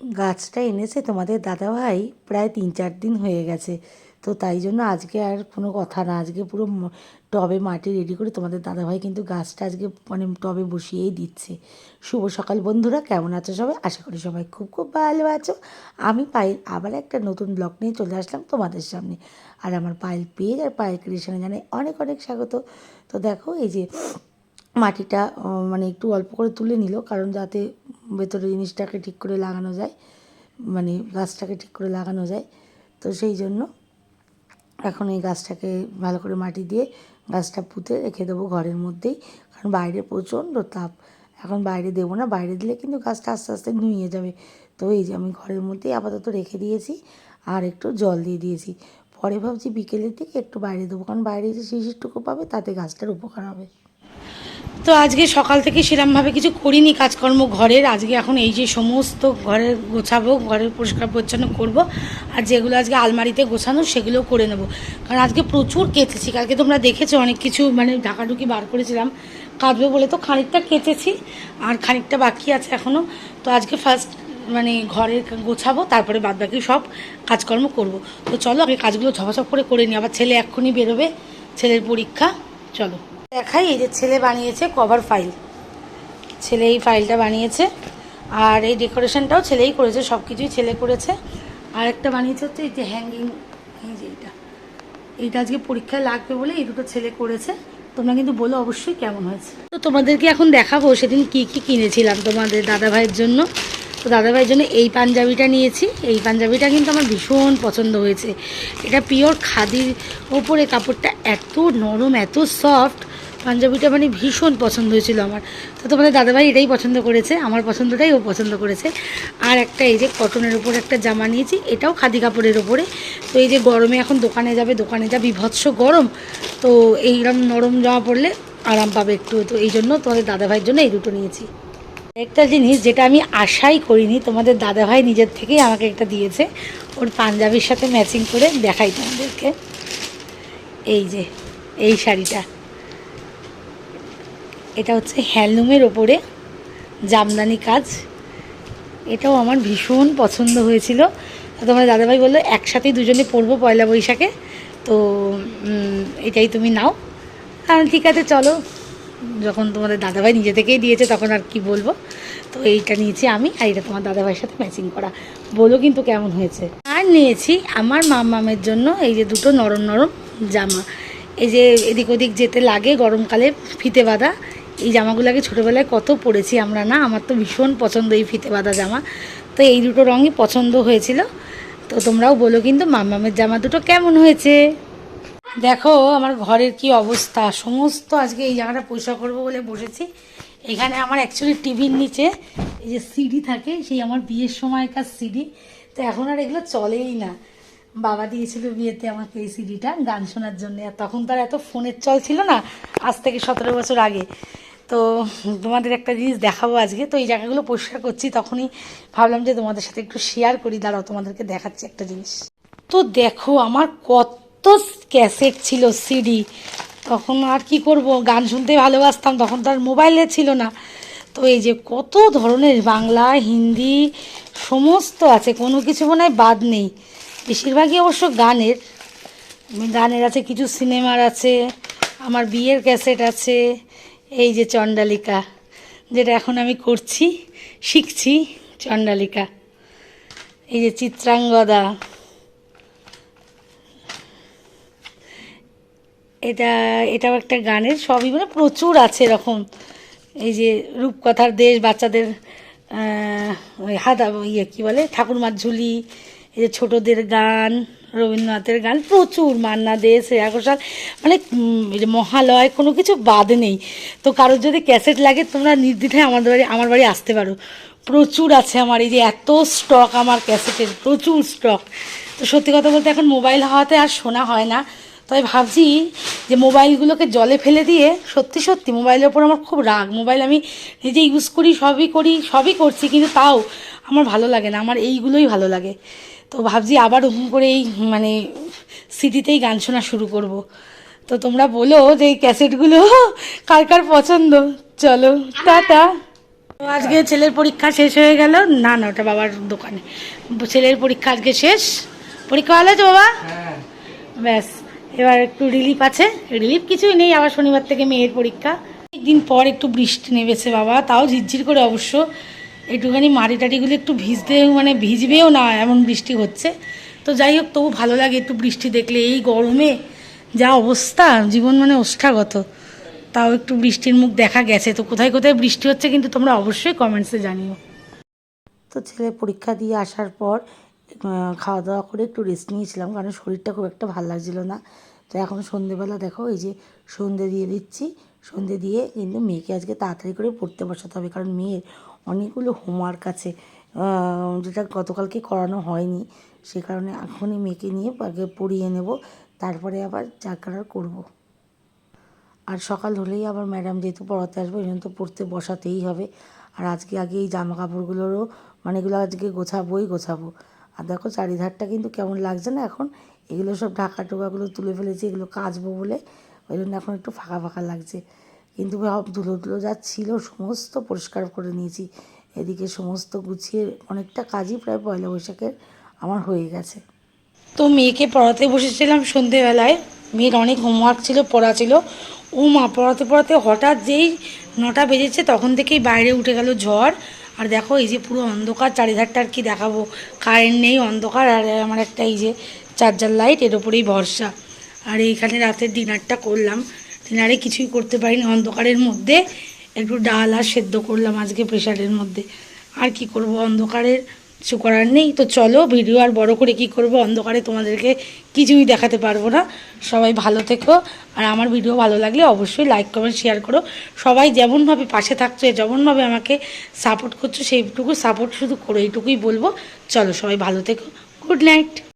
গাছটা এনেছে তোমাদের দাদাভাই, প্রায় তিন চার দিন হয়ে গেছে। তো তাই জন্য আজকে আর কোনো কথা না, আজকে পুরো টবে মাটি রেডি করে তোমাদের দাদাভাই কিন্তু গাছটা আজকে মানে টবে বসিয়েই দিচ্ছে। শুভ সকাল বন্ধুরা, কেমন আছো সবাই? আশা করি সবাই খুব খুব ভালো আছো। আমি পায়েল, আবার একটা নতুন ব্লগ নিয়ে চলে আসলাম তোমাদের সামনে। আর আমার পায়েল পেজ আর পায়েল ক্রিয়েশনে জানাই অনেক অনেক স্বাগত। তো দেখো, এই যে মাটিটা মানে একটু অল্প করে তুলে নিল, কারণ যাতে ভেতরে জিনিসটাকে ঠিক করে লাগানো যায় মানে গাছটাকে ঠিক করে লাগানো যায়। তো সেই জন্য এখন এই গাছটাকে ভালো করে মাটি দিয়ে গাছটা পুঁতে রেখে দেবো ঘরের মধ্যেই, কারণ বাইরে প্রচণ্ড তাপ। এখন বাইরে দেবো না, বাইরে দিলে কিন্তু গাছটা আস্তে আস্তে নুয়ে যাবে। তো এই যে আমি ঘরের মধ্যেই আপাতত রেখে দিয়েছি আর একটু জল দিয়ে দিয়েছি। পরে ভাবছি বিকেলের দিকে একটু বাইরে দেবো, কারণ বাইরে যে শিশিরটুকু পাবে তাতে গাছটার উপকার হবে। তো আজকে সকাল থেকে সেরমভাবে কিছু করিনি, কাজকর্ম ঘরের। আজকে এখন এই যে সমস্ত ঘরের গোছাবো, ঘরের পরিষ্কার পরিচ্ছন্ন করব, আর যেগুলো আজকে আলমারিতে গোছানো সেগুলোও করে নেব। কারণ আজকে প্রচুর কেচেছি, কালকে তোমরা দেখেছ অনেক কিছু মানে ঢাকাঢুকি বার করেছিলাম। কাটবে বলে তো খানিকটা কেচেছি, আর খানিকটা বাকি আছে এখনও তো আজকে ফার্স্ট মানে ঘরের গোছাবো, তারপরে বাদ বাকি সব কাজকর্ম করব। তো চলো, আমি কাজগুলো ঝপাঝপ করে করে নিই, আবার ছেলে এক্ষুনি বেরোবে, ছেলের পরীক্ষা, চলো। দেখাই, এই যে ছেলে বানিয়েছে কভার ফাইল ছেলে এই ফাইলটা বানিয়েছে, আর এই ডেকোরেশনটাও ছেলেই করেছে সব কিছুই ছেলে করেছে। আর একটা বানিয়েছে হচ্ছে এই যে হ্যাঙ্গিং এই যে এইটা এইটা আজকে পরীক্ষায় লাগবে বলে এই দুটো ছেলে করেছে। তোমরা কিন্তু বলো অবশ্যই কেমন হয়েছে। তো তোমাদেরকে এখন দেখাবো, সেদিন কি কি কিনেছিলাম তোমাদের দাদা ভাইয়ের জন্য। তো দাদা ভাইয়ের জন্য এই পাঞ্জাবিটা নিয়েছি। এই পাঞ্জাবিটা কিন্তু আমার ভীষণ পছন্দ হয়েছে। এটা পিওর খাদির ওপরে কাপড়টা এত নরম, এত সফট পাঞ্জাবিটা মানে ভীষণ পছন্দ হয়েছিল আমার। তো তোমাদের দাদাভাই এটাই পছন্দ করেছে, আমার পছন্দটাই ও পছন্দ করেছে। আর একটা এই যে কটনের ওপর একটা জামা নিয়েছি, এটাও খাদি কাপড়ের ওপরে তো এই যে গরমে এখন দোকানে যাবে, দোকানে যা বিভৎস গরম, তো এইরকম নরম জামা পরলে আরাম পাবে একটু। তো এই জন্য তোমাদের দাদাভাইয়ের জন্য এই দুটো নিয়েছি। একটা জিনিস যেটা আমি আশাই করিনি, তোমাদের দাদাভাই নিজের থেকেই আমাকে একটা দিয়েছে, ওর পাঞ্জাবির সাথে ম্যাচিং করে দেখাই তোমাদেরকে। এই যে, এই শাড়িটা। এটা হচ্ছে হ্যান্ডলুমের ওপরে জামদানি কাজ। এটাও আমার ভীষণ পছন্দ হয়েছিল। তোমার দাদাভাই বলল, একসাথেই দুজনে পড়ব পয়লা বৈশাখে। তো এটাই তুমি নাও। কারণ ঠিক আছে, চলো। যখন তোমাদের দাদাভাই নিজে থেকেই দিয়েছে, তখন আর কি বলব? তো এইটা নিয়েছি আমি, আর এটা তোমার দাদাভাইয়ের সাথে ম্যাচিং করা। বলো কিন্তু কেমন হয়েছে? আর নিয়েছি আমার মামামের জন্য এই যে দুটো নরম নরম জামা। এই যে এদিক ওদিক যেতে লাগে গরমকালে ফিতে বাঁধা। এই জামাগুলোকে ছোটোবেলায় কত পরেছি আমরা না? আমার তো ভীষণ পছন্দ এই ফিতে বাঁধা জামা। তো এই দুটো রঙই পছন্দ হয়েছিল। তো তোমরাও বলো কিন্তু মামামের জামা দুটো কেমন হয়েছে? দেখো, আমার ঘরের কি অবস্থা? সমস্ত আজকে এই জায়গাটা পরিষ্কার করব বলে বসেছি। এখানে আমার অ্যাকচুয়ালি টিভির নিচে এই যে সিডি থাকে, সেই আমার বিয়ের সময়কার সিডি। তো এখন আর এগুলো চলেই না। বাবা দিয়েছিল বিয়েতে আমাকে এই সিডিটা গান শোনার জন্য। আর তখন তো আর এত ফোনের চল ছিল না, আজ থেকে সতেরো বছর আগে। তো তোমাদের একটা জিনিস দেখাবো আজকে। তো এই জায়গাগুলো পরিষ্কার করছি, তখনই ভাবলাম যে তোমাদের সাথে একটু শেয়ার করি। দাঁড়াও, তোমাদেরকে দেখাচ্ছি একটা জিনিস। তো দেখো, আমার কত ক্যাসেট ছিল সিডি তখন আর কি করব, গান শুনতে ভালোবাসতাম, তখন তো আর মোবাইলে ছিল না। তো এই যে কত ধরনের বাংলা, হিন্দি, সমস্ত আছে, কোনো কিছু মনে হয় বাদ নেই। বেশিরভাগই অবশ্য গানের। গানের আছে, কিছু সিনেমার আছে, আমার বিয়ের ক্যাসেট আছে এই যে চণ্ডালিকা, যেটা এখন আমি করছি, শিখছি চণ্ডালিকা। এই যে চিত্রাঙ্গদা। এটা, এটাও একটা গানের, সবই মানে প্রচুর আছে এরকম। এই যে রূপকথার দেশ, বাচ্চাদের ওই হাদা ইয়ে কী বলে, ঠাকুরমার ঝুলি, এই যে ছোটোদের গান। রবীন্দ্রনাথের গান প্রচুর, মান্না দে, শ্রেয়া ঘোষাল মানে মহালয়, কোনো কিছু বাদ নেই। তো কারোর যদি ক্যাসেট লাগে, তোমরা নির্দ্বিধায় আমাদের বাড়ি, আমার বাড়ি আসতে পারো। প্রচুর আছে আমার, এই যে এত স্টক আমার ক্যাসেটের, প্রচুর স্টক তো সত্যি কথা বলতে এখন মোবাইল হওয়াতে আর শোনা হয় না। তাই ভাবছি যে মোবাইলগুলোকে জলে ফেলে দিয়ে, সত্যি সত্যি মোবাইলের ওপর আমার খুব রাগ। মোবাইল আমি নিজে ইউজ করি, সবই করি, সবই করছি, কিন্তু তাও আমার ভালো লাগে না। আমার এইগুলোই ভালো লাগে। তো ভাবছি আবার ওরকম করে এই মানে সিটিতেই গান শোনা শুরু করব। তো তোমরা বলো যে এই ক্যাসেটগুলো কার কার পছন্দ? চলো টাটা। আজকে ছেলের পরীক্ষা শেষ হয়ে গেল। না না ওটা বাবার দোকানে। ছেলের পরীক্ষা আজকে শেষ। পরীক্ষা ভালো হয়েছে বাবা? ব্যাস এবার একটু রিলিফ আছে। রিলিফ কিছুই নেই আবার শনিবার থেকে মেয়ের পরীক্ষা। দিন পর একটু বৃষ্টি নেমেছে বাবা তাও ঝিরঝির করে অবশ্য। একটুখানি মাটি টাটিগুলো একটু ভিজতে মানে ভিজবেও না, এমন বৃষ্টি হচ্ছে। তো যাই হোক, তবু ভালো লাগে একটু বৃষ্টি দেখলে। এই গরমে যা অবস্থা, জীবন মানে ওষ্ঠাগত। তাও একটু বৃষ্টির মুখ দেখা গেছে। তো কোথায় কোথায় বৃষ্টি হচ্ছে কিন্তু তোমরা অবশ্যই কমেন্টসে জানিও। তো ছেলে পরীক্ষা দিয়ে আসার পর খাওয়া দাওয়া করে একটু রেস্ট নিয়েছিলাম কারণ শরীরটা খুব একটা ভালো লাগছিল না। তো এখন সন্ধেবেলা দেখো, এই যে সন্ধে দিয়ে দিচ্ছি। সন্ধে দিয়ে কিন্তু মেয়েকে আজকে তাড়াতাড়ি করে পড়তে বসাতে হবে কারণ মেয়ের অনেকগুলো হোমওয়ার্ক আছে। যেটা গতকালকে করানো হয়নি। সে কারণে এখনই মেয়েকে নিয়ে আগে পড়িয়ে নেব, তারপরে আবার চা কালার করব। আর সকাল হলেই আবার ম্যাডাম যেহেতু পড়াতে আসবে, ওই তো পড়তে বসাতেই হবে। আর আজকে আগে এই জামা কাপড়গুলোরও মানে এগুলো আজকে গোছাবোই গোছাবো। আর দেখো চারিধারটা কিন্তু কেমন লাগছে না এখন? এগুলো সব ঢাকা টোকাগুলো তুলে ফেলেছি, এগুলো কাচবো বলে। ওই জন্য এখন একটু ফাঁকা ফাঁকা লাগছে। কিন্তু ধুলো ধুলো যা ছিল সমস্ত পরিষ্কার করে নিয়েছি। এদিকে সমস্ত গুছিয়ে অনেকটা কাজই প্রায় পয়লা বৈশাখের আমার হয়ে গেছে। তো মেয়েকে পড়াতে বসেছিলাম সন্ধেবেলায়। মেয়ের অনেক হোমওয়ার্ক ছিল, পড়া ছিল। ও মা, পড়াতে পড়াতে হঠাৎ যেই নটা বেজেছে তখন থেকেই বাইরে উঠে গেল ঝড়। আর দেখো এই যে পুরো অন্ধকার, চারিধারটা আর কি দেখাবো? কারেন্ট নেই, অন্ধকার আর আমার একটা এই যে চার্জার লাইট, এর ওপরেই ভরসা। আর এইখানে রাতের ডিনারটা করলাম। ডিনারে কিছুই করতে পারিনি, অন্ধকারের মধ্যে। একটু ডাল আর সেদ্ধ করলাম আজকে প্রেশারের মধ্যে। আর কি করব, অন্ধকারের কিছু করার নেই। তো চলো, ভিডিও আর বড় করে কি করব? অন্ধকারে তোমাদেরকে কিছুই দেখাতে পারব না। সবাই ভালো থেকো। আর আমার ভিডিও ভালো লাগলে অবশ্যই লাইক কমেন্ট শেয়ার করো। সবাই যেমনভাবে পাশে থাকছো, যেমনভাবে আমাকে সাপোর্ট করছ, সেইটুকু সাপোর্ট শুধু করো এইটুকুই বলব। চলো, সবাই ভালো থেকো। Good night